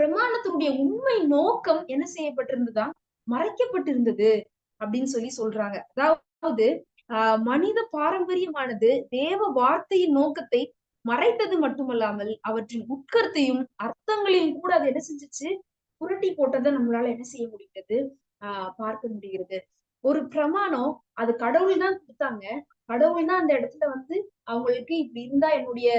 பிரமாணத்தினுடைய உண்மை நோக்கம் என்ன செய்யப்பட்டிருந்ததா? மறைக்கப்பட்டிருந்தது அப்படின்னு சொல்லி சொல்றாங்க. அதாவது ஆஹ் மனித பாரம்பரியமானது தேவ வார்த்தையின் நோக்கத்தை மறைத்தது மட்டுமல்லாமல் அவற்றின் உட்கருத்தையும் அர்த்தங்களையும் கூட அது என்ன செஞ்சுச்சு? புரட்டி போட்டதை நம்மளால என்ன செய்ய முடிகிறது ஆஹ் பார்க்க முடிகிறது. ஒரு பிரமாணம் அது கடவுள் தான் கொடுத்தாங்க. கடவுள் தான் அந்த இடத்துல வந்து அவங்களுக்கு இப்படி இருந்தா என்னுடைய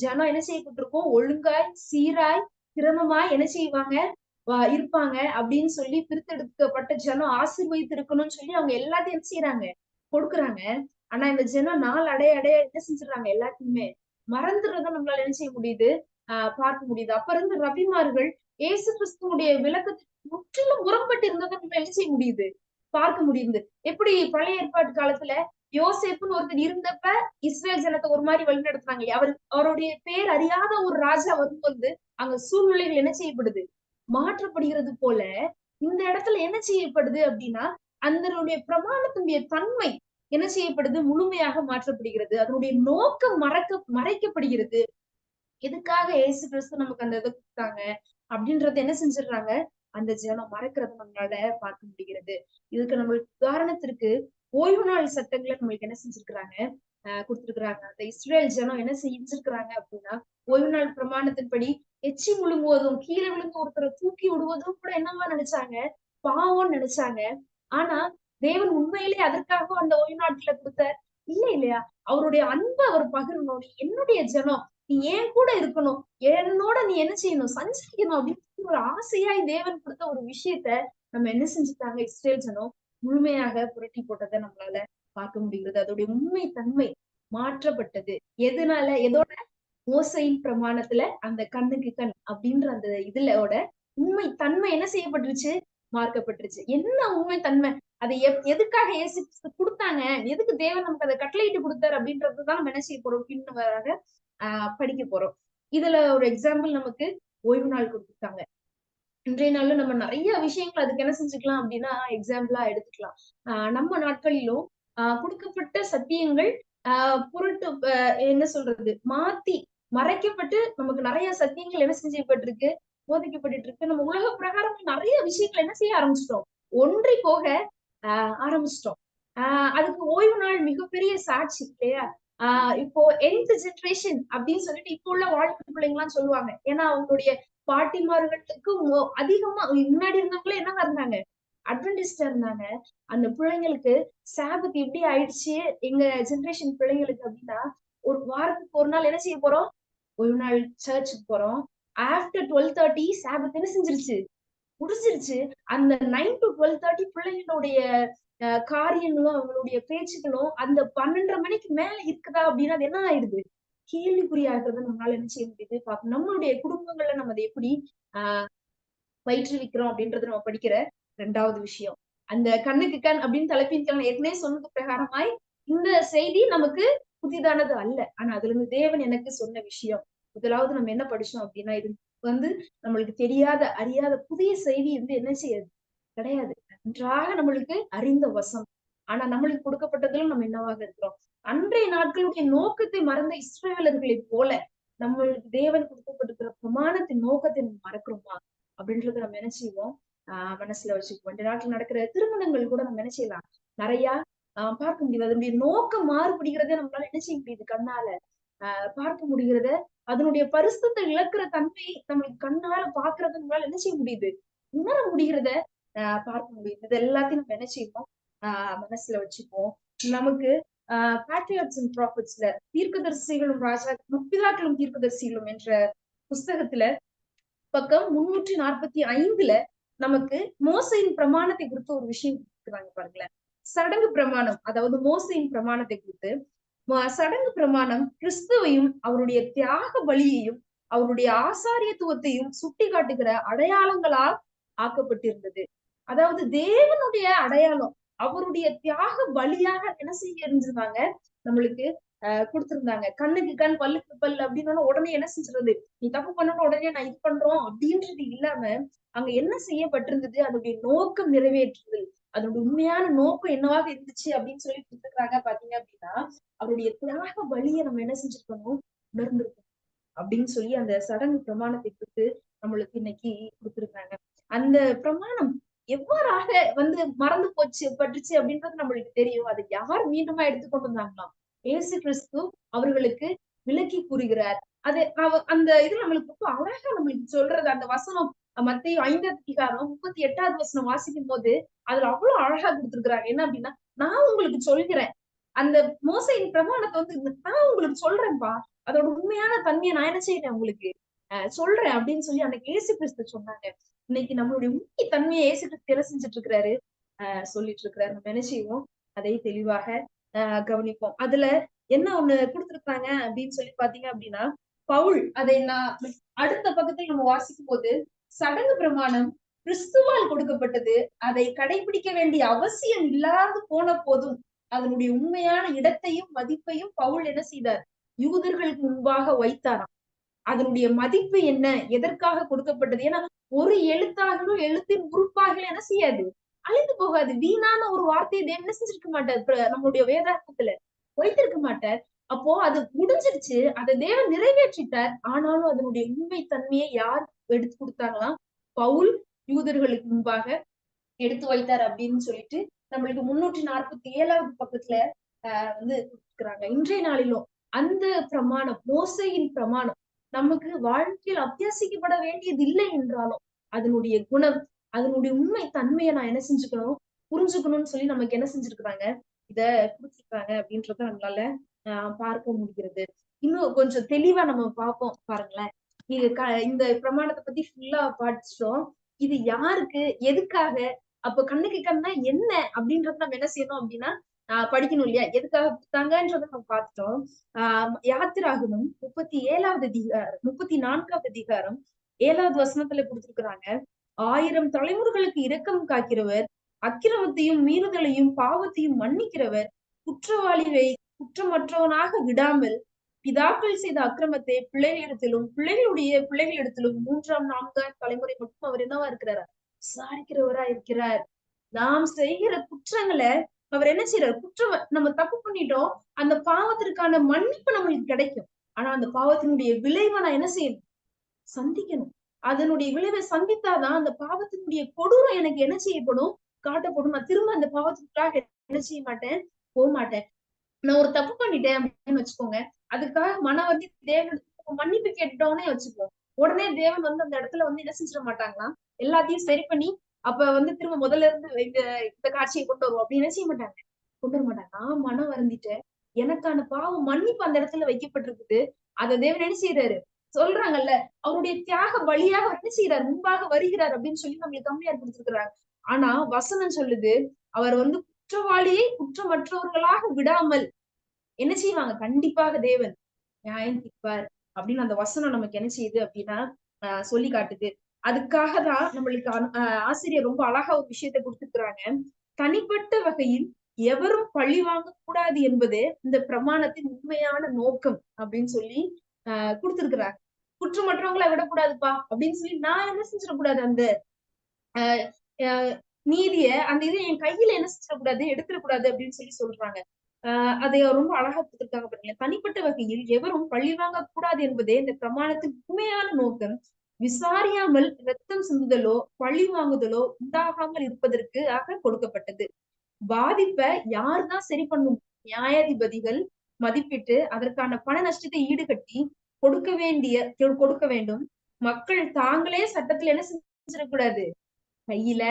ஜனம் என்ன செய்யப்பட்டிருக்கோம்? ஒழுங்காய் சீராய் கிரமமாய் என்ன செய்வாங்க? இருப்பாங்க அப்படின்னு சொல்லி பிரித்தெடுக்கப்பட்ட ஜனம் ஆசீர்வதித்து இருக்கணும்னு சொல்லி அவங்க எல்லாத்தையும் என்ன செய்யறாங்க கொடுக்குறாங்க. ஆனா இந்த ஜனம் நாள் அடைய அடைய என்ன செஞ்சிடறாங்க எல்லாத்தையுமே? மறந்துடுறத நம்மளால என்ன செய்ய முடியுது? ஆஹ் பார்க்க முடியுது. அப்ப இருந்து ரபிமார்கள் ஏசு கிறிஸ்துவனுடைய விளக்கத்துக்கு முற்றிலும் முரம்பட்டு இருந்ததை நம்ம என்ன செய்ய முடியுது? பார்க்க முடியுது. எப்படி பழைய ஏற்பாட்டு காலத்துல யோசேப்புன்னு ஒருத்தர் இருந்தப்ப இஸ்ரேல் ஜனத்தை ஒரு மாதிரி வழி நடத்துறாங்க அவர் அவருடைய பேர் அறியாத ஒரு ராஜா வரும்போது அங்க சூழ்நிலைகள் என்ன செய்யப்படுது? மாற்றப்படுகிறது போல இந்த இடத்துல என்ன செய்யப்படுது அப்படின்னா அதனுடைய பிரமாணத்தினுடைய தன்மை என்ன செய்யப்படுது? முழுமையாக மாற்றப்படுகிறது. அதனுடைய நோக்கம் மறக்க மறைக்கப்படுகிறது. எதுக்காக ஏசு கிறிஸ்து நமக்கு அந்த இதை கொடுத்தாங்க? அப்படின்றத என்ன செஞ்சிடுறாங்க? அந்த ஜனம் மறக்கிறத நம்மளால பார்க்க முடிகிறது. இதுக்கு நம்மளுக்கு உதாரணத்திற்கு ஓய்வு நாள் சட்டங்களை நம்மளுக்கு என்ன செஞ்சிருக்கிறாங்க? ஆஹ் கொடுத்திருக்கிறாங்க. அந்த இஸ்ரேல் ஜனம் என்ன செஞ்சிருக்கிறாங்க அப்படின்னா ஓய்வு நாள் பிரமாணத்தின்படி எச்சி முழுங்குவதும் கீழே விழுந்து ஒருத்தரை தூக்கி விடுவதும் கூட என்னவா நினைச்சாங்க? பாவம்னு நினைச்சாங்க. ஆனா தேவன் உண்மையிலே அதற்காக அந்த ஓய்வு நாட்களை கொடுத்த இல்ல இல்லையா? அவருடைய அன்பை அவர் பகிரணும். நீ என்னுடைய ஜனம் நீ ஏன் கூட இருக்கணும்? என்னோட நீ என்ன செய்யணும்? சஞ்சரிக்கணும் அப்படின்னு ஒரு ஆசையாய் தேவன் கொடுத்த ஒரு விஷயத்த நம்ம என்ன செஞ்சுட்டாங்க இஸ்ரேல் ஜனம்? முழுமையாக புரட்டி போட்டதை நம்மளால பார்க்க முடிகிறது. அதோடைய உண்மை தன்மை மாற்றப்பட்டது. எதனால? எதோட மோசையின் பிரமாணத்துல அந்த கண்ணுக்கு கண் அப்படின்ற அந்த இதுலோட உண்மை தன்மை என்ன செய்யப்பட்டுருச்சு? மார்க்கப்பட்டுருச்சு. என்ன உண்மை தன்மை அதை எதுக்காக ஏசி கொடுத்தாங்க? எதுக்கு தேவன் நமக்கு அதை கட்டளையிட்டு கொடுத்தாரு அப்படின்றதுதான் நம்ம என்ன செய்ய போறோம்? பின்னவராக ஆஹ் படிக்க போறோம். இதுல ஒரு எக்ஸாம்பிள் நமக்கு ஓய்வு நாள் கொடுத்துருக்காங்க. இன்றைய நாள்ல நம்ம நிறைய விஷயங்கள் அதுக்கு என்ன செஞ்சுக்கலாம் அப்படின்னா எக்ஸாம்பிளா எடுத்துக்கலாம். ஆஹ் நம்ம நாட்களிலும் ஆஹ் கொடுக்கப்பட்ட சத்தியங்கள் ஆஹ் பொருட்டு என்ன சொல்றது மாத்தி மறைக்கப்பட்டு நமக்கு நிறைய சத்தியங்கள் என்ன செஞ்சப்பட்டிருக்கு போதிக்கப்பட்டு இருக்கு நம்ம உலக பிரகாரம் நிறைய விஷயங்கள் என்ன செய்ய ஆரம்பிச்சிட்டோம்? ஒன்றி போக ஆஹ் ஆரம்பிச்சிட்டோம். ஆஹ் அதுக்கு ஓய்வு நாள் மிகப்பெரிய சாட்சி இல்லையா? ஆஹ் இப்போ எந்த ஜென்ரேஷன் அப்படின்னு சொல்லிட்டு இப்போ உள்ள வாழ்க்கை பிள்ளைங்களாம் சொல்லுவாங்க. ஏன்னா அவங்களுடைய பாட்டிமார்களுக்கு அதிகமா முன்னாடி இருந்தவங்களே என்னவா இருந்தாங்க அட்வென்டிஸ்டா இருந்தாங்க. அந்த பிள்ளைங்களுக்கு சாபத்து எப்படி ஆயிடுச்சு? எங்க ஜென்ரேஷன் பிள்ளைங்களுக்கு அப்படின்னா ஒரு வாரத்துக்கு ஒரு நாள் என்ன செய்ய போறோம்? ஒரு நாள் சர்ச்சுக்கு போறோம். ஆஃப்டர் டுவெல் தேர்ட்டி சாபத்து என்ன செஞ்சிருச்சு? முடிஞ்சிருச்சு. அந்த நைன் டு டுவெல் தேர்ட்டி பிள்ளைங்களுடைய காரியங்களும் அவங்களுடைய பேச்சுகளும் அந்த பன்னெண்டரை மணிக்கு மேல இருக்குதா அப்படின்னா அது என்ன ஆயிடுது? கேள்விக்குறியாகிறத நம்மளால என்ன செய்ய முடியுது? பார்க்கணும் நம்மளுடைய குடும்பங்கள்ல நம்ம அதை எப்படி ஆஹ் பயிற்றுவிக்கிறோம் அப்படின்றத நம்ம படிக்கிற ரெண்டாவது விஷயம். அந்த கண்ணுக்கு கண் அப்படின்னு தலைப்பின் கண் ஏற்கனவே சொன்னது பிரகாரமாய் இந்த செய்தி நமக்கு புதிதானது அல்ல. ஆனா அதுல இருந்து தேவன் எனக்கு சொன்ன விஷயம். முதலாவது நம்ம என்ன படிச்சோம் அப்படின்னா இது வந்து நம்மளுக்கு தெரியாத அறியாத புதிய செய்தி வந்து என்ன செய்யாது? கிடையாது. நன்றாக நம்மளுக்கு அறிந்த வசம். ஆனா நம்மளுக்கு கொடுக்கப்பட்டதுல நம்ம என்னவாக இருக்கிறோம்? அன்றைய நாட்களுடைய நோக்கத்தை மறந்த இஸ்ரேலர்களை போல நம்மளுக்கு தேவன் கொடுக்கப்பட்டிருக்கிற பிரமாணத்தின் நோக்கத்தை நம்ம மறக்கிறோமா? அப்படின்றத நம்ம என்ன செய்வோம்? ஆஹ் மனசுல வச்சுக்குவோம். இந்த நாட்டுல நடக்கிற திருமணங்கள் கூட நம்ம என்ன செய்யலாம்? நிறைய ஆஹ் பார்க்க முடியுது. அதனுடைய நோக்கம் மாறுபடுகிறதே நம்மளால என்ன செய்ய முடியுது? கண்ணால ஆஹ் பார்க்க முடிகிறத அதனுடைய பரிசுத்தை இழக்கிற தன்மை நம்மளுக்கு கண்ணால பாக்குறத நம்மளால என்ன செய்ய முடியுது? உணர முடிகிறத ஆஹ் பார்க்க முடியுது. இது எல்லாத்தையும் நம்ம என்ன செய்வோம்? ஆஹ் மனசுல வச்சுப்போம் நமக்கு பேட்ரியாட்ஸ் அண்ட் ப்ராஃபிட்ஸ்ல தீர்க்கதரிசிகளும் ராஜா முப்பிதாக்களும் தீர்க்கதரிசிகளும் என்ற புஸ்தகத்துல பக்கம் முன்னூற்றி நாற்பத்தி ஐந்துல நமக்கு மோசையின் பிரமாணத்தை குறித்து ஒரு விஷயம் கொடுக்குறாங்க பாருங்களேன். சடங்கு பிரமாணம் அதாவது மோசையின் பிரமாணத்தை குறித்து சடங்கு பிரமாணம் கிறிஸ்துவையும் அவருடைய தியாக பலியையும் அவருடைய ஆசாரியத்துவத்தையும் சுட்டி காட்டுகிற அடையாளங்களால் ஆக்கப்பட்டிருந்தது. அதாவது தேவனுடைய அடையாளம் அவருடைய தியாக பலியாக என்ன செய்ய இருந்திருந்தாங்க? நம்மளுக்கு ஆஹ் கொடுத்திருந்தாங்க. கண்ணுக்கு கண் பல்லுக்கு பல் அப்படின்னு உடனே என்ன செஞ்சிருது நீ தப்பு பண்ணணும் உடனே நான் இது பண்றோம் அப்படின்றது இல்லாம அங்க என்ன செய்யப்பட்டிருந்தது? அதனுடைய நோக்கம் நிறைவேற்றுதல் அதனுடைய உண்மையான நோக்கம் என்னவாக இருந்துச்சு அப்படின்னு சொல்லி கொடுத்துக்கிறாங்க பாத்தீங்க அப்படின்னா அவருடைய தியாக வழியை நம்ம என்ன செஞ்சிருக்கணும்? உணர்ந்திருக்கணும் அப்படின்னு சொல்லி அந்த சடங்கு பிரமாணத்தை கொடுத்து நம்மளுக்கு இன்னைக்கு கொடுத்துருக்காங்க. அந்த பிரமாணம் எவ்வாறாக வந்து மறந்து போச்சு பட்டுச்சு அப்படின்றது நம்மளுக்கு தெரியும். அதை யார் மீண்டுமா எடுத்துக்கொண்டு வந்தாங்களாம் ஏசு கிறிஸ்து அவர்களுக்கு விளக்கி கூறுகிறார். அது அவ அந்த இது நம்மளுக்கு ரொம்ப அழகா நம்மளுக்கு சொல்றது. அந்த வசனம் மத்திய ஐந்தாவது அதிகாரம் முப்பத்தி எட்டாவது வசனம் வாசிக்கும் போது அதுல அவ்வளவு அழகா கொடுத்துருக்குறாங்க என்ன அப்படின்னா நான் உங்களுக்கு சொல்கிறேன். அந்த மோசையின் பிரமாணத்தை வந்து நான் உங்களுக்கு சொல்றேன்ப்பா அதோட உண்மையான தன்மையை நான் என்ன செய்யறேன் உங்களுக்கு? சொல்றேன் அப்படின்னு சொல்லி அந்த ஏசு கிறிஸ்து சொன்னாங்க. இன்னைக்கு நம்மளுடைய உண்மை தன்மையை ஏசு கிறிஸ்தியில செஞ்சுட்டு இருக்கிறாரு ஆஹ் சொல்லிட்டு இருக்கிறாரு நம்ம என்ன செய்வோம்? அதை தெளிவாக ஆஹ் கவனிப்போம். அதுல என்ன ஒண்ணு கொடுத்திருக்காங்க அப்படின்னு சொல்லி பாத்தீங்க அப்படின்னா பவுல் அதை நான் அடுத்த பக்கத்தில் நம்ம வாசிக்கும் போது சடங்கு பிரமாணம் கிறிஸ்துவால் கொடுக்கப்பட்டது. அதை கடைபிடிக்க வேண்டிய அவசியம் இல்லாது போன போதும் அதனுடைய உண்மையான இடத்தையும் மதிப்பையும் பவுல் என்ன செய்தார்? யூதர்களுக்கு முன்பாக வைத்தாராம். அதனுடைய மதிப்பு என்ன? எதற்காக கொடுக்கப்பட்டது? ஏன்னா ஒரு எழுத்தாகலோ எழுத்தின் உறுப்பாகல என்ன செய்யாது? அழிந்து போகாது. வீணான ஒரு வார்த்தையை என்ன செஞ்சிருக்க மாட்டார்? நம்மளுடைய வேதாந்தத்துல வைத்திருக்க மாட்டார். அப்போ அது முடிஞ்சிருச்சு. அதை தேவன் நிறைவேற்றிட்டார். ஆனாலும் அதனுடைய உண்மை தன்மையை யார் எடுத்து கொடுத்தாங்களாம் பவுல் யூதர்களுக்கு முன்பாக எடுத்து வைத்தார் அப்படின்னு சொல்லிட்டு நம்மளுக்கு முன்னூற்றி நாற்பத்தி ஏழாவது பக்கத்துல ஆஹ் வந்து கொடுத்துருக்காங்க இன்றைய நாளிலும் அந்த பிரமாணம் மோசையின் பிரமாணம் நமக்கு வாழ்க்கையில் அத்தியாசிக்கப்பட வேண்டியது இல்லை என்றாலும் அதனுடைய குணம் அதனுடைய உண்மை தன்மையை நான் என்ன செஞ்சுக்கணும் புரிஞ்சுக்கணும்னு சொல்லி நமக்கு என்ன செஞ்சிருக்கிறாங்க? இத கொடுத்துருக்காங்க அப்படின்றத நம்மளால ஆஹ் பார்க்க முடிகிறது. இன்னும் கொஞ்சம் தெளிவா நம்ம பார்ப்போம் பாருங்களேன். இது க இந்த பிரமாணத்தை பத்தி ஃபுல்லா படிச்சிட்டோம். இது யாருக்கு எதுக்காக அப்ப கண்ணுக்கு கண்ணா என்ன அப்படின்றத நம்ம என்ன செய்யணும் அப்படின்னா ஆஹ் படிக்கணும் இல்லையா? எதுக்காக கொடுத்தாங்கன்றத நம்ம பார்த்துட்டோம். ஆஹ் யாத்திராகமும் முப்பத்தி ஏழாவது அதிகாரம் முப்பத்தி நான்காவது அதிகாரம் ஏழாவது வசனத்துல கொடுத்திருக்கிறாங்க. ஆயிரம் தலைமுறைகளுக்கு இரக்கம் காக்கிறவர் அக்கிரமத்தையும் மீறுதலையும் பாவத்தையும் மன்னிக்கிறவர் குற்றவாளியை குற்றமற்றவனாக விடாமல் பிதாக்கள் செய்த அக்கிரமத்தை பிள்ளைகளிடத்திலும் பிள்ளைகளுடைய பிள்ளைகளிடத்திலும் மூன்றாம் நான்காம் தலைமுறை மட்டும் அவர் என்னவா இருக்கிறாரா? விசாரிக்கிறவரா இருக்கிறார். நாம் செய்கிற குற்றங்களை அவர் என்ன செய்யறாரு குற்றம் நம்ம தப்பு பண்ணிட்டோம். அந்த பாவத்திற்கான மன்னிப்பு நம்மளுக்கு கிடைக்கும். ஆனா அந்த பாவத்தினுடைய விளைவை நான் என்ன செய்யணும்? சந்திக்கணும். அதனுடைய விளைவை சந்தித்தாதான் அந்த பாவத்தினுடைய கொடூரம் எனக்கு என்ன செய்யப்படும்? காட்டப்படும். நான் திரும்ப அந்த பாவத்துக்காக என்ன செய்ய மாட்டேன்? போக மாட்டேன் நான் ஒரு தப்பு பண்ணிட்டேன் அப்படின்னு வச்சுக்கோங்க. அதுக்காக மன வந்து தேவன் மன்னிப்பு கேட்டோன்னே வச்சுக்கோ. உடனே தேவன் வந்து அந்த இடத்துல வந்து என்ன செஞ்சிட மாட்டாங்களாம்? எல்லாத்தையும் சரி பண்ணி அப்ப வந்து திரும்ப முதல்ல இருந்து இந்த இந்த காட்சியை கொண்டு வருவோம். அப்படின்னு செய்ய மாட்டாங்க? கொண்டு வர மாட்டாங்க. நான் மனம் வருந்திட்டேன். எனக்கான பாவம் மன்னிப்பு அந்த இடத்துல வைக்கப்பட்டிருக்குது. அதை தேவன் என்ன செய்யறாரு சொல்றாங்கல்ல அவருடைய தியாக வழியாக என்ன செய்யறாரு முன்பாக வருகிறார் அப்படின்னு சொல்லி நம்மளுக்கு கம்மியா கொடுத்துருக்காங்க ஆனா வசனம் சொல்லுது அவர் வந்து குற்றவாளியை குற்றமற்றவர்களாக விடாமல் என்ன செய்வாங்க? கண்டிப்பாக தேவன் நியாயம் தீர்ப்பார் அப்படின்னு அந்த வசனம் நமக்கு என்ன செய்யுது அப்படின்னா ஆஹ் சொல்லி காட்டுது. அதுக்காக தான் நம்மளுக்கு ஆசிரியர் ரொம்ப அழகா ஒரு விஷயத்த கொடுத்துருக்குறாங்க. தனிப்பட்ட வகையில் எவரும் பழி வாங்க கூடாது என்பது இந்த பிரமாணத்தின் உண்மையான நோக்கம் அப்படின்னு சொல்லி ஆஹ் கொடுத்திருக்கிறாங்க. குற்றமற்றவங்களை விடக்கூடாதுப்பா அப்படின்னு சொல்லி நான் என்ன செஞ்சிடக்கூடாது? அந்த ஆஹ் நீதிய அந்த இதை என் கையில என்ன செஞ்சிடக்கூடாது? எடுத்துடக்கூடாது அப்படின்னு சொல்லி சொல்றாங்க. ஆஹ் அதை ரொம்ப அழகா கொடுத்துருக்காங்க பாருங்களேன். தனிப்பட்ட வகையில் எவரும் பழி வாங்க கூடாது என்பதே இந்த பிரமாணத்தின் உண்மையான நோக்கம். விசாரியாமல் ரத்தம் சிந்துதலோ பழி வாங்குதலோ உண்டாகாமல் இருப்பதற்கு ஆக கொடுக்கப்பட்டது. பாதிப்பை யாருதான் சரி பண்ணும்? நியாயாதிபதிகள் மதிப்பிட்டு அதற்கான பண நஷ்டத்தை ஈடுகட்டி கொடுக்க வேண்டிய கொடுக்க வேண்டும். மக்கள் தாங்களே சட்டத்துல என்ன செஞ்சிடக்கூடாது? கையில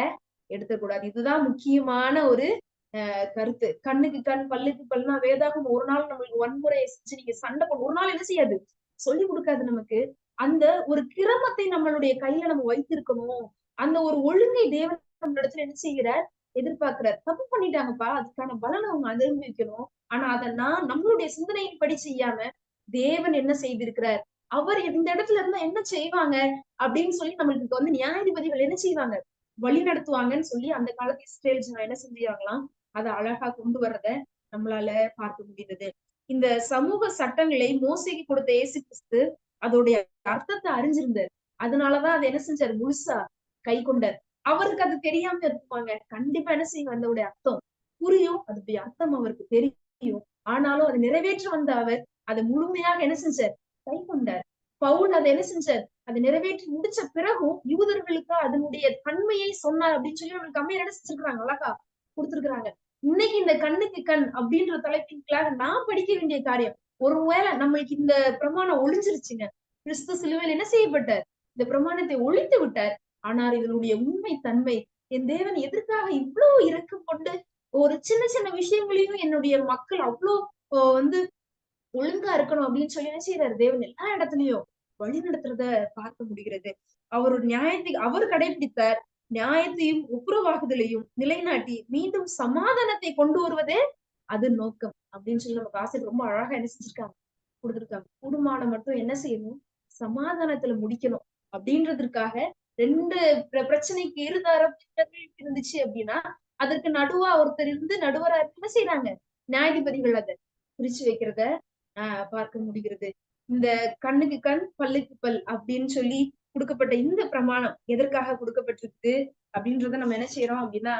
எடுத்துக்கூடாது இதுதான் முக்கியமான ஒரு அஹ் கருத்து. கண்ணுக்கு கண் பல்லுக்கு பல்லுனா வேதாகம் ஒரு நாள் நம்மளுக்கு வன்முறையை செஞ்சு நீங்க சண்டை போட ஒரு நாள் என்ன செய்யாது? சொல்லி கொடுக்காது நமக்கு. அந்த ஒரு கிரமத்தை நம்மளுடைய கையில நம்ம வைத்திருக்கணும். அந்த ஒரு ஒழுங்கை தேவன் நம்மளிடத்துல என்ன செய்கிறார்? எதிர்பார்க்கிறார். தப்பு பண்ணிட்டாங்கப்பா. அதுக்கான பலனை அவங்க அனுபவிக்கணும். ஆனா அதை நான் நம்மளுடைய சிந்தனையின் படி செய்யாம தேவன் என்ன செய்திருக்கிறார்? அவர் இந்த இடத்துல இருந்தா என்ன செய்வாங்க? அப்படின்னு சொல்லி நம்மளுக்கு வந்து நியாயாதிபதிகள் என்ன செய்வாங்க? வழி நடத்துவாங்கன்னு சொல்லி அந்த காலத்து இஸ்ரேல் என்ன செஞ்சாங்களாம் அதை அழகா கொண்டு வர்றத நம்மளால பார்க்க முடிந்தது. இந்த சமூக சட்டங்களை மோசைக்கு கொடுத்த இயேசு கிறிஸ்து அதோடைய அர்த்தத்தை அறிஞ்சிருந்தார். அதனாலதான் அதை என்ன செஞ்சாரு? முழுசா கை கொண்டார். அவருக்கு அது தெரியாம இருப்பாங்க. கண்டிப்பா என்ன செய்யுங்க அதோடைய அர்த்தம் புரியும். அதோடைய அர்த்தம் அவருக்கு தெரியும். ஆனாலும் அதை நிறைவேற்ற வந்த அவர் அதை முழுமையாக என்ன செஞ்சார்? கை கொண்டார். பவுல் அதை என்ன செஞ்சார்? அதை நிறைவேற்றி முடிச்ச பிறகும் யூதர்களுக்கு அதனுடைய தன்மையை சொன்னார் அப்படின்னு சொல்லி நம்மளுக்கு கம்மியா செஞ்சிருக்கிறாங்க? அழகா கொடுத்திருக்கிறாங்க. இன்னைக்கு இந்த கண்ணுக்கு கண் அப்படின்ற தலைப்பின் கீழாக நான் படிக்க வேண்டிய காரியம் ஒருவேளை நம்மளுக்கு இந்த பிரமாணம் ஒளிஞ்சிருச்சுங்க கிறிஸ்து சிலுவையில் என்ன செய்யப்பட்டார்? இந்த பிரமாணத்தை ஒழித்து விட்டார். ஆனால் இதனுடைய உண்மை தன்மை என் தேவன் எதற்காக இவ்வளவு இரக்கம் கொண்டு ஒரு சின்ன சின்ன விஷயங்களையும் என்னுடைய மக்கள் அவ்வளோ வந்து ஒழுங்கா இருக்கணும் அப்படின்னு சொல்லி என்ன செய்யறாரு தேவன் எல்லா இடத்துலயும் வழி நடத்துறத பார்க்க முடிகிறது. அவர் நியாயத்தை அவர் கடைபிடித்தார். நியாயத்தையும் ஒப்புரவாகுதலையும் நிலைநாட்டி மீண்டும் சமாதானத்தை கொண்டு வருவதே அது நோக்கம் அப்படின்னு சொல்லி நமக்கு ஆசை ரொம்ப அழகா என்ன செஞ்சிருக்காங்க? கொடுத்துருக்காங்க. குடும்பம் மட்டும் என்ன செய்யணும்? சமாதானத்துல முடிக்கணும். அப்படின்றதுக்காக ரெண்டு பிரச்சனைக்கு இருதாரம் இருந்துச்சு அப்படின்னா அதற்கு நடுவா ஒருத்தர் இருந்து நடுவரா என்ன செய்யறாங்க நியாயாதிபதிகள் அதை பிரிச்சு வைக்கிறத ஆஹ் பார்க்க முடிகிறது. இந்த கண்ணுக்கு கண் பல்லுக்கு பல் அப்படின்னு சொல்லி கொடுக்கப்பட்ட இந்த பிரமாணம் எதற்காக கொடுக்கப்பட்டிருக்கு? அப்படின்றத நம்ம என்ன செய்யறோம் அப்படின்னா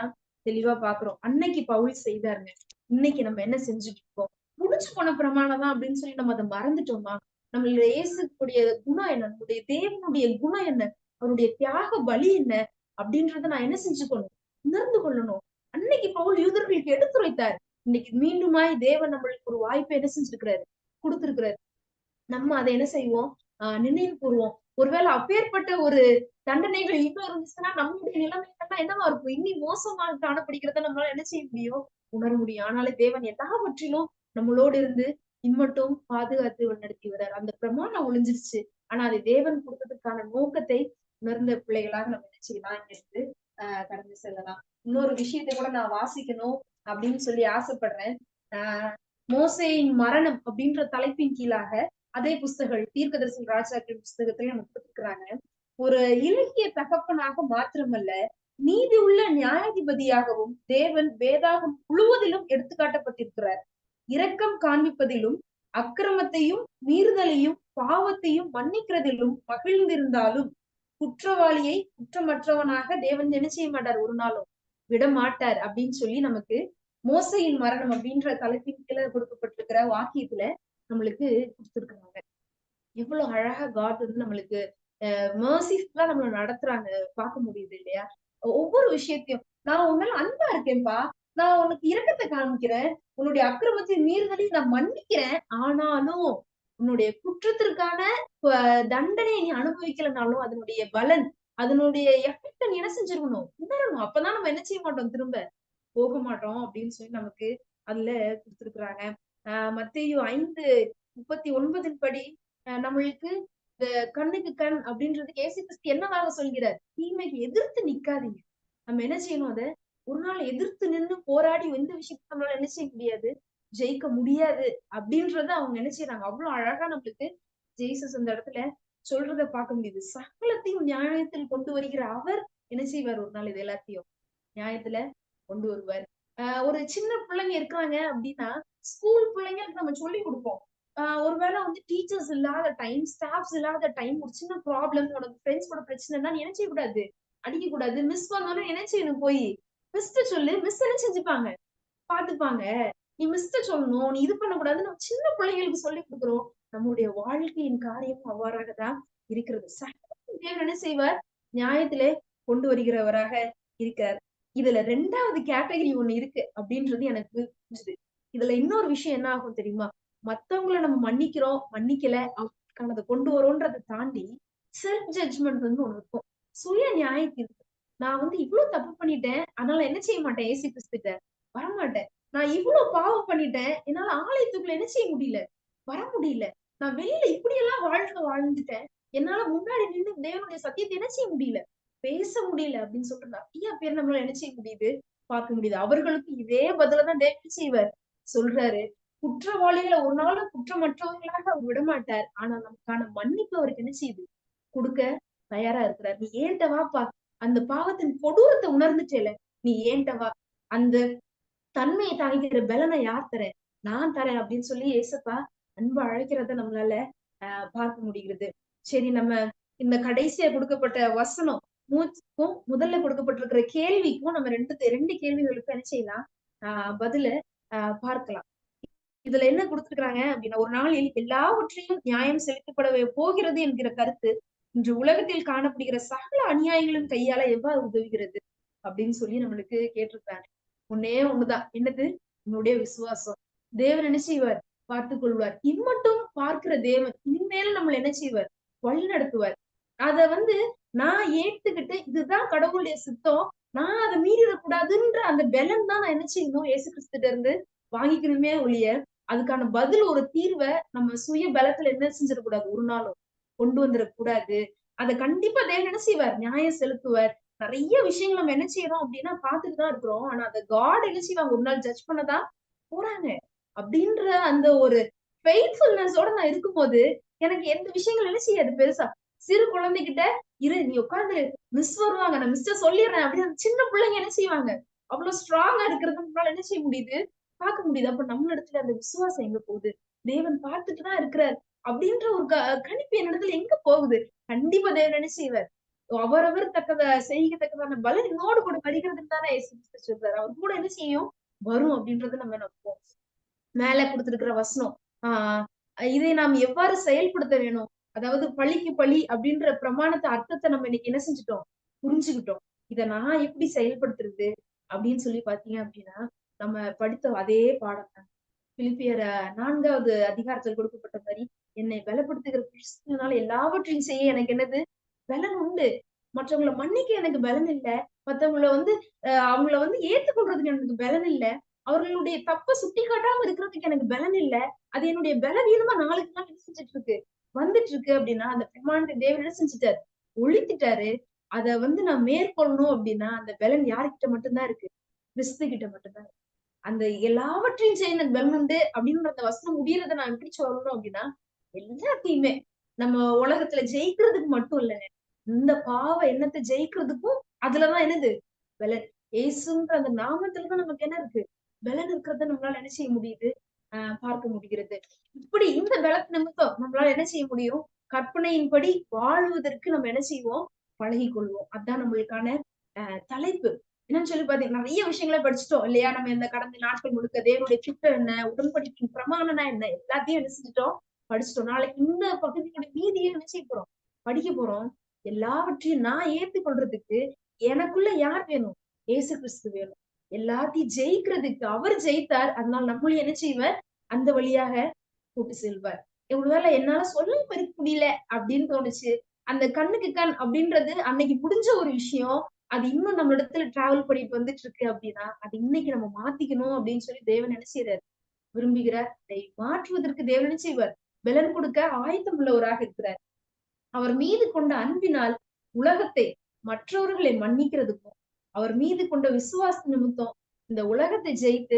தெளிவா பாக்குறோம் அன்னைக்கு பவுல் செய்தாருங்க. இன்னைக்கு நம்ம என்ன செஞ்சுட்டு இருக்கோம்? முடிச்சு போன பிரமாணம் தான் அப்படின்னு சொல்லி நம்ம அதை மறந்துட்டோமா? நம்மளுடைய இயேசுக்குடைய குணம் என்ன? நம்முடைய தேவனுடைய குணம் என்ன? அவருடைய தியாக வழி என்ன? அப்படின்றத நான் என்ன செஞ்சுக்கணும்? உணர்ந்து கொள்ளணும். அன்னைக்கு பவுல் யூதர்களுக்கு எடுத்துரைத்தார். இன்னைக்கு மீண்டுமாய் தேவன் நம்மளுக்கு ஒரு வாய்ப்பை என்ன செஞ்சிருக்கிறாரு? கொடுத்திருக்கிறாரு. நம்ம அதை என்ன செய்வோம்? ஆஹ் நினைவு கூறுவோம். ஒருவேளை அப்பேற்பட்ட ஒரு தண்டனைகள் இன்னும் இருந்துச்சுன்னா நம்மளுடைய நிலைமைகள்லாம் என்னவா இருக்கும்? இன்னி மோசமாக காணப்படுகிறத நம்மளால என்ன செய்ய முடியும்? உணர முடியும். ஆனாலே தேவன் எல்லாவற்றிலும் நம்மளோடு இருந்து இம்மட்டும் பாதுகாத்து நடத்தி வர்றார். அந்த பிரமாணம் ஒளிஞ்சிருச்சு ஆனா அது தேவன் கொடுத்ததுக்கான நோக்கத்தை உணர்ந்த பிள்ளைகளாக நம்ம நினைச்சுக்கலாம் செய்யலாம்? இங்கிருந்து ஆஹ் கடந்து செல்லலாம். இன்னொரு விஷயத்தை கூட நான் வாசிக்கணும் அப்படின்னு சொல்லி ஆசைப்படுறேன். ஆஹ் மோசையின் மரணம் அப்படின்ற தலைப்பின் கீழாக அதே புஸ்தகங்கள் தீர்க்கதர்சன் ராஜாக்கள் புஸ்தகத்திலே நம்ம கொடுத்துருக்குறாங்க. ஒரு இலக்கிய தகப்பனாக மாத்திரமல்ல நீதி உள்ள நியாயாதிபதியாகவும் தேவன் வேதாகம் முழுவதிலும் எடுத்துக்காட்டப்பட்டிருக்கிறார். இரக்கம் காண்பிப்பதிலும் அக்கிரமத்தையும் மீறுதலையும் பாவத்தையும் மன்னிக்கிறதிலும் மகிழ்ந்திருந்தாலும் குற்றவாளியை குற்றமற்றவனாக தேவன் என்ன செய்ய மாட்டார்? ஒரு நாளும் விட மாட்டார் அப்படின்னு சொல்லி நமக்கு மோசையின் மரணம் அப்படின்ற தலைப்பின் கீழே கொடுக்கப்பட்டிருக்கிற வாக்கியத்துல நம்மளுக்கு கொடுத்துருக்காங்க எவ்வளவு அழகா காட் வந்து நம்மளுக்கு மர்சிஃபுல்லா நம்மள நடத்துறாங்க. பார்க்க முடியுது இல்லையா? ஒவ்வொரு விஷயத்தையும் நான் உன் மேல அன்பா இருக்கேன்பா. நான் உனக்கு இரக்கத்தை காமிக்கிறேன் உன்னுடைய அக்கிரமத்தின் மீறுதலையும் நான் மன்னிக்கிறேன். ஆனாலும் உன்னுடைய குற்றத்திற்கான தண்டனையை நீ அனுபவிக்கலனாலும் அதனுடைய பலன் அதனுடைய எஃபெக்ட நீ என்ன செஞ்சிருக்கணும்? உணரணும். அப்பதான் நம்ம என்ன செய்ய மாட்டோம்? திரும்ப போக மாட்டோம் அப்படின்னு சொல்லி நமக்கு அதுல கொடுத்துருக்குறாங்க. ஆஹ் மத்தையும் ஐந்து முப்பத்தி ஒன்பதின் படி நம்மளுக்கு இந்த கண்ணுக்கு கண் அப்படின்றது ஏசி கிறிஸ்து என்னவாக சொல்கிறார்? தீமைக்கு எதிர்த்து நிக்காதீங்க. நம்ம என்ன செய்யணும் அதை? ஒரு நாள் எதிர்த்து நின்று போராடி எந்த விஷயத்த நம்மளால என்ன செய்ய முடியாது? ஜெயிக்க முடியாது அப்படின்றத அவங்க என்ன செய்யறாங்க அவ்வளவு அழகா நம்மளுக்கு ஜெய்சஸ் அந்த இடத்துல சொல்றத பார்க்க முடியுது. சகலத்தையும் நியாயத்தில் கொண்டு வருகிற அவர் என்ன செய்வார்? ஒரு நாள் இது எல்லாத்தையும் நியாயத்துல கொண்டு வருவார். ஆஹ் ஒரு சின்ன பிள்ளைங்க இருக்காங்க அப்படின்னா ஸ்கூல் பிள்ளைங்களுக்கு நம்ம சொல்லி கொடுப்போம். ஒருவேளை வந்து டீச்சர்ஸ் இல்லாத டைம் ஸ்டாஃப்ஸ் இல்லாத டைம் ஒரு சின்ன ப்ராப்ளம் உனக்கு ஃப்ரெண்ட்ஸோட பிரச்சனைனா நீ கூடாது. அடிக்க கூடாது. மிஸ் பண்ணாலும் என்ன போய். மிஸ்ட சொல்லு. மிஸ் என்ன செஞ்சுப்பாங்க? பாத்துப்பாங்க நீ மிஸ்ட சொல்லணும். நீ இது பண்ணக்கூடாது நம்ம சின்ன பிள்ளைங்களுக்கு சொல்லி கொடுக்குறோம். நம்முடைய வாழ்க்கையின் காரியம் அவ்வாறாக தான் இருக்கிறது. தேவன் என்ன செய்வார்? நியாயத்திலே கொண்டு வருகிறவராக இருக்கிறார் இதுல ரெண்டாவது கேட்டகரி ஒண்ணு இருக்கு அப்படின்றது எனக்கு புரிஞ்சுது. இதுல இன்னொரு விஷயம் என்ன ஆகும் தெரியுமா? மத்தவங்களை நம்ம மன்னிக்கிறோம் மன்னிக்கல அவங்களுக்கானதை கொண்டு வரோன்றதை தாண்டி செல்ஃப் ஜட்ஜ்மெண்ட் வந்து ஒண்ணு இருக்கும். சுய நியாயத்தீர்ப்பு. நான் வந்து இவ்வளவு தப்பு பண்ணிட்டேன் அதனால என்ன செய்ய மாட்டேன்? ஏசி கிறிஸ்துட்ட வரமாட்டேன். நான் இவ்வளவு பாவம் பண்ணிட்டேன் என்னால ஆலயத்துக்குள்ள என்ன செய்ய முடியல? வர முடியல. நான் வெளியில இப்படி எல்லாம் வாழ்க்கை வாழ்ந்துட்டேன். என்னால முன்னாடி நின்று தேவனுடைய சத்தியத்தை என்ன செய்ய முடியல? பேச முடியல அப்படின்னு சொல்லிட்டு நிறைய பேர் நம்மளால என்ன செய்ய முடியுது? பார்க்க முடியுது. அவர்களுக்கு இதே பதில தான் தேவன் செய்வார். சொல்றாரு குற்றவாளிகளை ஒரு நாளும் குற்றமற்றவங்களாக அவர் விடமாட்டார். ஆனா நமக்கான மன்னிப்பு அவருக்கு என்ன செய்யுது கொடுக்க தயாரா இருக்கிறார். நீ ஏன்ட்ட வாப்பா? அந்த பாவத்தின் கொடூரத்தை உணர்ந்துட்டேல நீ ஏன்ட்ட வா? அந்த தன்மையை தாங்கிக்கிற பலனை யார் தரேன் நான் தரேன் அப்படின்னு சொல்லி ஏசப்பா அன்பு அழைக்கிறத நம்மளால ஆஹ் பார்க்க முடிகிறது. சரி நம்ம இந்த கடைசியா கொடுக்கப்பட்ட வசனம் மூச்சுக்கும் முதல்ல கொடுக்கப்பட்டிருக்கிற கேள்விக்கும் நம்ம ரெண்டு ரெண்டு கேள்விகளுக்கும் என்ன செய்யலாம்? ஆஹ் பதில ஆஹ் பார்க்கலாம். இதுல என்ன கொடுத்துருக்காங்க அப்படின்னா ஒரு நாளில் எல்லாவற்றையும் நியாயம் செலுத்தப்பட போகிறது என்கிற கருத்து இன்று உலகத்தில் காணப்படுகிற சகல அநியாயங்களும் கையால எவ்வாறு உதவுகிறது அப்படின்னு சொல்லி நம்மளுக்கு கேட்டிருக்காங்க. ஒன்னே ஒண்ணுதான். என்னது? உன்னுடைய விசுவாசம். தேவன் என்ன செய்வார்? பார்த்துக் கொள்வார். இம்மட்டும் பார்க்கிற தேவன் இனிமேலும் நம்மள என்ன செய்வார்? வழி நடத்துவார். அத வந்து நான் ஏத்துக்கிட்டு இதுதான் கடவுளுடைய சித்தம். நான் அதை மீறிடக்கூடாதுன்ற அந்த பலன் தான் நான் என்ன செய்யணும்? ஏசு கிறிஸ்துட்ட இருந்து வாங்கிக்கணுமே ஒழிய அதுக்கான பதில் ஒரு தீர்வை நம்ம சுய பலத்துல என்ன செஞ்சிடக்கூடாது? ஒரு நாளும் கொண்டு வந்துடக்கூடாது. அதை கண்டிப்பா தேவன் என்ன செய்வார்? நியாயம் செலுத்துவார். நிறைய விஷயங்கள் நம்ம என்ன செய்யறோம் அப்படின்னா பாத்துட்டு தான் இருக்கிறோம். ஆனா அந்த காட் என்ன செய்வாங்க? ஒரு நாள் ஜட்ஜ் பண்ணதான் போறாங்க. அப்படின்ற அந்த ஒரு ஃபெய்த்ஃபுல்னஸோட நான் இருக்கும்போது எனக்கு எந்த விஷயங்கள் என்ன செய்யாது பெருசா. சிறு குழந்தைகிட்ட இரு நீ உட்காந்து மிஸ் வருவாங்க. நான் மிஸ்ட சொல்லிடுறேன் அப்படின்னு சின்ன பிள்ளைங்க என்ன செய்வாங்க? அவ்வளவு ஸ்ட்ராங்கா இருக்கிறது என்ன செய்ய முடியுது? பார்க்க முடியுது. அப்ப நம்ம இடத்துல அந்த விசுவாசம் எங்க போகுது? தேவன் பார்த்துட்டு தான் இருக்கிறார். அப்படின்ற ஒரு கணிப்பு என்னிடத்துல எங்க போகுது? கண்டிப்பா தேவன் என்ன செய்வார்? அவரவர் தக்கத செய்யத்தக்கதான பலன் என்னோடு கூட வருகிறதுன்னு தானே சொல்றாரு. அவர் கூட என்ன செய்யும்? வரும் அப்படின்றத நம்ம நம்புவோம் மேல கொடுத்திருக்கிற வசனம். ஆஹ் இதை நாம் எவ்வாறு செயல்படுத்த வேணும்? அதாவது பழிக்கு பழி அப்படின்ற பிரமாணத்தை அர்த்தத்தை நம்ம இன்னைக்கு என்ன செஞ்சுட்டோம்? புரிஞ்சுக்கிட்டோம். இத நான் எப்படி செயல்படுத்துறது? அப்படின்னு சொல்லி பாத்தீங்க அப்படின்னா நம்ம படித்த அதே பாடம் தான் பிலிப்பியர் நான்காவது அதிகாரத்தில் கொடுக்கப்பட்ட மாதிரி என்னை பலப்படுத்துகிற கிறிஸ்துனால எல்லாவற்றையும் செய்ய எனக்கு என்னது? பலன் உண்டு. மற்றவங்களை மன்னிக்க எனக்கு பலன் இல்ல. மற்றவங்களை வந்து அவங்கள வந்து ஏத்துக்கொள்றதுக்கு எனக்கு பலன் இல்ல. அவர்களுடைய தப்ப சுட்டி காட்டாம இருக்கிறதுக்கு எனக்கு பலன் இல்ல. அது என்னுடைய பலவீனமா நாளுக்கு நாள் செஞ்சுட்டு இருக்கு வந்துட்டு இருக்கு அப்படின்னா அந்த பிரமாண்ட தேவன் என்ன செஞ்சுட்டாரு? ஒழித்துட்டாரு. அத வந்து நான் மேற்கொள்ளணும் அப்படின்னா அந்த பலன் யாருக்கிட்ட மட்டும்தான் இருக்கு? கிறிஸ்து கிட்ட மட்டும்தான் அந்த எல்லாவற்றையும் செய்ய எனக்கு உண்டு அப்படின்ற அந்த வசனம் முடியறத நான் எப்படி சொல்லணும் அப்படின்னா எல்லாத்தையுமே நம்ம உலகத்துல ஜெயிக்கிறதுக்கு மட்டும் இல்லைங்க. இந்த பாவ எண்ணத்தை ஜெயிக்கிறதுக்கும் அதுலதான் என்னது? பலன். ஏசுன்ற அந்த நாமத்துலதான் நமக்கு என்ன இருக்கு? பலன் இருக்கிறத நம்மளால என்ன செய்ய முடியுது? ஆஹ் பார்க்க முடிகிறது. இப்படி இந்த பலத்து நிமித்தம் நம்மளால என்ன செய்ய முடியும்? கற்பனையின்படி வாழ்வதற்கு நம்ம என்ன செய்வோம்? பழகி கொள்வோம் அதான் நம்மளுக்கான அஹ் தலைப்பு. என்னன்னு சொல்லி பாத்தீங்கன்னா நிறைய விஷயங்களை படிச்சுட்டோம் இல்லையா? நம்ம இந்த கடந்த நாட்கள் முழுக்க தேவனுடைய திட்டம் என்ன உடன்படிக்கையின் பிரமாணம்னா என்ன எல்லாத்தையும் என்ன செஞ்சுட்டோம்? படிச்சுட்டோம். நாளைக்கு இந்த பகுதியோட மீதியை என்ன செய்ய போறோம்? படிக்க போறோம். எல்லாவற்றையும் நான் ஏத்து கொள்றதுக்கு எனக்குள்ள யார் வேணும்? ஏசு கிறிஸ்து வேணும். எல்லாத்தையும் ஜெயிக்கிறதுக்கு அவர் ஜெயித்தார். அதனால நம்மளும் என்ன செய்வார்? அந்த வழியாக கூட்டு செல்வார். ஒருவேளை என்னால சொல்ல பறிக்க முடியல அப்படின்னு தோணுச்சு. அந்த கண்ணுக்கு கண் அப்படின்றது அன்னைக்கு முடிஞ்ச ஒரு விஷயம். அது இன்னும் நம்ம இடத்துல டிராவல் பண்ணிட்டு வந்துட்டு இருக்கு அப்படின்னா அது இன்னைக்கு நம்ம மாத்திக்கணும் அப்படின்னு சொல்லி தேவன் என்ன செய்யறாரு விரும்புகிறார். அதை மாற்றுவதற்கு தேவன் என்ன செய்வார்? பலன் கொடுக்க ஆயத்தம் உள்ளவராக இருக்கிறார். அவர் மீது கொண்ட அன்பினால் உலகத்தை மற்றவர்களை மன்னிக்கிறதுக்கும் அவர் மீது கொண்ட விசுவாச நிமித்தம் இந்த உலகத்தை ஜெயித்து